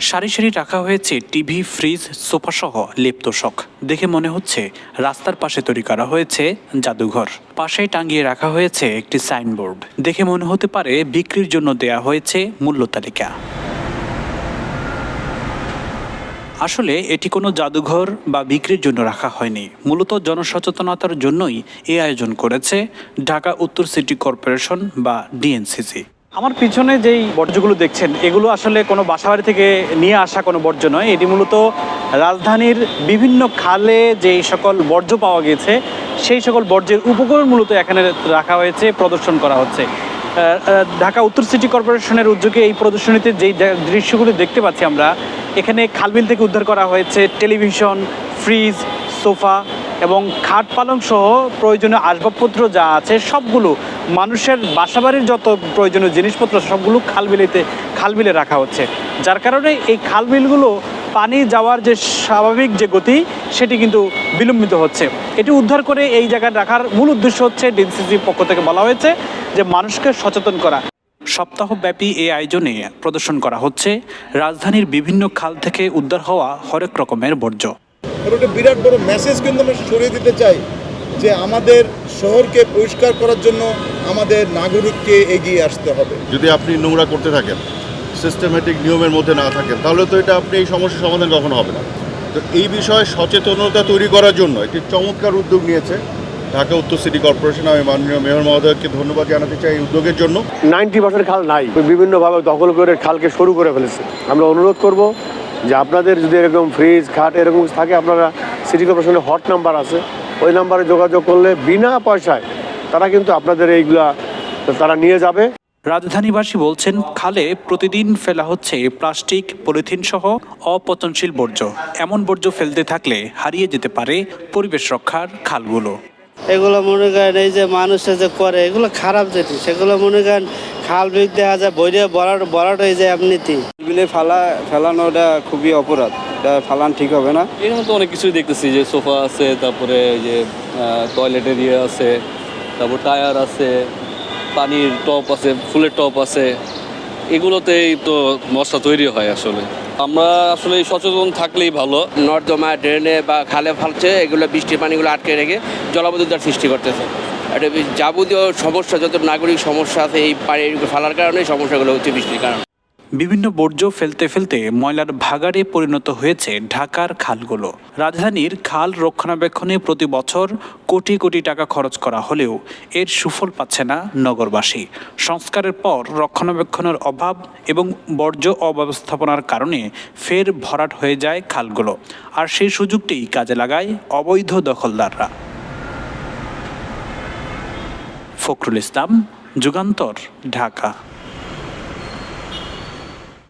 সারি সারি রাখা হয়েছে টিভি, ফ্রিজ, সোফাসহ লেপ্তশক দেখে মনে হচ্ছে রাস্তার পাশে তৈরি করা হয়েছে জাদুঘর। পাশে টাঙিয়ে রাখা হয়েছে একটি সাইনবোর্ড। দেখে মনে হতে পারে বিক্রির জন্য দেয়া হয়েছে মূল্য তালিকা। আসলে এটি কোনো জাদুঘর বা বিক্রির জন্য রাখা হয়নি। মূলত জনসচেতনতার জন্যই এই আয়োজন করেছে ঢাকা উত্তর সিটি কর্পোরেশন বা ডিএনসিসি। আমার পিছনে যেই বর্জ্যগুলো দেখছেন, এগুলো আসলে কোনো বাসাবাড়ি থেকে নিয়ে আসা কোনো বর্জ্য নয়। এটি মূলত রাজধানীর বিভিন্ন খালে যেই সকল বর্জ্য পাওয়া গেছে, সেই সকল বর্জ্যের উপকরণ মূলত এখানে রাখা হয়েছে, প্রদর্শন করা হচ্ছে। ঢাকা উত্তর সিটি কর্পোরেশনের উদ্যোগে এই প্রদর্শনীতে যেই দৃশ্যগুলো দেখতে পাচ্ছি আমরা, এখানে খালবিল থেকে উদ্ধার করা হয়েছে টেলিভিশন, ফ্রিজ, সোফা এবং খাট পালং সহ প্রয়োজনীয় আসবাবপত্র যা আছে সবগুলো মানুষের বাসাবাড়ির যত প্রয়োজনীয় জিনিসপত্র সবগুলো খালবিলেতে, খালবিলে রাখা হচ্ছে। যার কারণে এই খালবিলগুলো পানি যাওয়ার যে স্বাভাবিক যে গতি, সেটি কিন্তু বিলম্বিত হচ্ছে। এটি উদ্ধার করে এই জায়গায় রাখার মূল উদ্দেশ্য হচ্ছে ডিএনসিসির পক্ষ থেকে বলা হয়েছে যে মানুষকে সচেতন করা। সপ্তাহব্যাপী এই আয়োজনে প্রদর্শন করা হচ্ছে, রাজধানীর বিভিন্ন খাল থেকে উদ্ধার হওয়া হরেক রকমের বর্জ্য। আর ওটা বিরাট বড় মেসেজ কিন্তু আমরা ছড়িয়ে দিতে চাই যে আমাদের শহরকে পরিষ্কার করার জন্য আমাদের নাগরিককে এগিয়ে আসতে হবে। যদি আপনি নোংরা করতে থাকেন সিস্টেমেটিক নিয়মের মধ্যে না থাকেন তাহলে তো এটা আপনি এই সমস্যার সমাধান কখনো হবে না। তো এই বিষয়ে সচেতনতা তৈরি করার জন্য একটি চমৎকার উদ্যোগ নিয়েছে ঢাকা উত্তর সিটি কর্পোরেশন। আমি মাননীয় মেয়র মহোদয়কে ধন্যবাদ জানাতে চাই এই উদ্যোগের জন্য। নাইনটি পার্সেন্ট খাল নাই। বিভিন্নভাবে দখল করে খালকে শুরু করে ফেলেছে। আমরা অনুরোধ করব যে আপনাদের যদি এরকম ফ্রিজ খাট এরকম থাকে আপনারা সিটি কর্পোরেশনের হট নাম্বার আছে। ওই নাম্বারে যোগাযোগ করলে বিনা পয়সায় তারা কিন্তু আপনাদের এইগুলা তারা নিয়ে যাবে। রাজধানীবাসী বলছেন খালে প্রতিদিন ফেলা হচ্ছে প্লাস্টিক পলিথিন সহ অপচনশীল বর্জ্য। এমন বর্জ্য ফেলতে থাকলে হারিয়ে যেতে পারে পরিবেশ রক্ষার খালগুলো। এগুলো মনে করেন এই যে মানুষে যে করে এগুলো খারাপ জিনিস। এগুলো মনে করেন খাল বিক দেখা যায় বইরে বরাট বরাট হয়ে যায় এমনিতেই বিলে ফেলা ফেলানোটা খুবই অপরাধ। এটা ফেলান ঠিক হবে না। এর মতো অনেক কিছুই দেখতেছি যে সোফা আছে তারপরে এই যে টয়লেটের ইয়ে আছে তারপর টায়ার আছে পানির টপ আছে ফুলের টপ আছে। এগুলোতেই তো মশলা তৈরি হয় আসলে। আমরা আসলে সচেতন থাকলেই ভালো। নর্দমা ড্রেনে বা খালে ফালছে এগুলো বৃষ্টির পানিগুলো আটকে রেখে জলাবদ্ধতার সৃষ্টি করতেছে। বি- যাবতীয় সমস্যা, যত নাগরিক সমস্যা আছে এই পানি ফেলার কারণে সমস্যাগুলো হচ্ছে বৃষ্টির কারণে। বিভিন্ন বর্জ্য ফেলতে ফেলতে ময়লার ভাগাড়ে পরিণত হয়েছে ঢাকার খালগুলো। রাজধানীর খাল রক্ষণাবেক্ষণে প্রতি বছর কোটি কোটি টাকা খরচ করা হলেও এর সুফল পাচ্ছে না নগরবাসী। সংস্কারের পর রক্ষণাবেক্ষণের অভাব এবং বর্জ্য অব্যবস্থাপনার কারণে ফের ভরাট হয়ে যায় খালগুলো। আর সেই সুযোগটি কাজে লাগায় অবৈধ দখলদাররা। ফখরুল ইসলাম যুগান্তর ঢাকা।